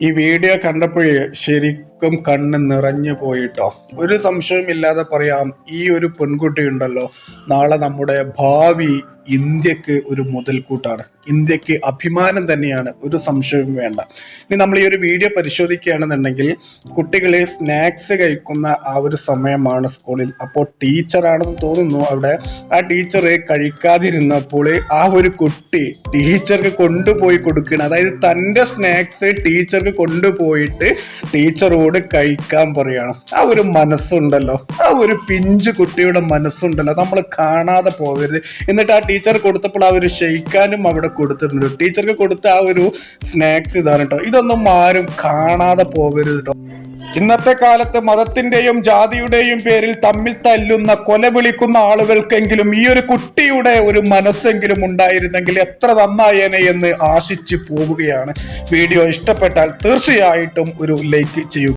ഈ വീഡിയോ കണ്ടപ്പോഴേ ശരിക്കും കണ്ണ് നിറഞ്ഞു പോയിട്ടോ. ഒരു സംശയമില്ലാതെ പറയാം ഈ ഒരു പെൺകുട്ടി ഉണ്ടല്ലോ. നാളെ നമ്മുടെ ഭാവി ഇന്ത്യയ്ക്ക് ഒരു മുതൽക്കൂട്ടാണ്. ഇന്ത്യയ്ക്ക് അഭിമാനം തന്നെയാണ് ഒരു സംശയവും വേണ്ട. ഇനി നമ്മൾ ഈ ഒരു വീഡിയോ പരിശോധിക്കുകയാണെന്നുണ്ടെങ്കിൽ കുട്ടികളെ സ്നാക്സ് കഴിക്കുന്ന ആ ഒരു സമയമാണ് സ്കൂളിൽ. അപ്പോൾ ടീച്ചറാണെന്ന് തോന്നുന്നു അവിടെ. ആ ടീച്ചർ കഴിക്കാതിരുന്നപ്പോൾ ആ ഒരു കുട്ടി ടീച്ചർക്ക് കൊണ്ടുപോയി കൊടുക്കുകയാണ്. അതായത് തന്റെ സ്നാക്സ് ടീച്ചർക്ക് കൊണ്ടുപോയിട്ട് ടീച്ചറോട് കഴിക്കാൻ പറയണം. ആ ഒരു മനസ്സുണ്ടല്ലോ. ആ ഒരു പിഞ്ചു കുട്ടിയുടെ മനസ്സുണ്ടല്ലോ. നമ്മൾ കാണാതെ പോകരുത്. എന്നിട്ട് ആ ടീച്ചർ കൊടുത്തപ്പോൾ ആ ഒരു ഷെയ്ക്കാനും അവിടെ കൊടുത്തിട്ടുണ്ട്. ടീച്ചർക്ക് കൊടുത്ത ആ ഒരു സ്നാക്സ് ഇതാണ് കേട്ടോ ഇതൊന്നും ആരും കാണാതെ പോകരുത് കേട്ടോ ഇന്നത്തെ കാലത്ത് മതത്തിന്റെയും ജാതിയുടെയും പേരിൽ തമ്മിൽ തല്ലുന്ന കൊല വിളിക്കുന്ന ആളുകൾക്കെങ്കിലും ഈ ഒരു കുട്ടിയുടെ ഒരു മനസ്സെങ്കിലും ഉണ്ടായിരുന്നെങ്കിൽ എത്ര നന്നായേനെ എന്ന് ആശിച്ചു പോവുകയാണ്. വീഡിയോ ഇഷ്ടപ്പെട്ടാൽ തീർച്ചയായിട്ടും ഒരു ലൈക്ക് ചെയ്യുക.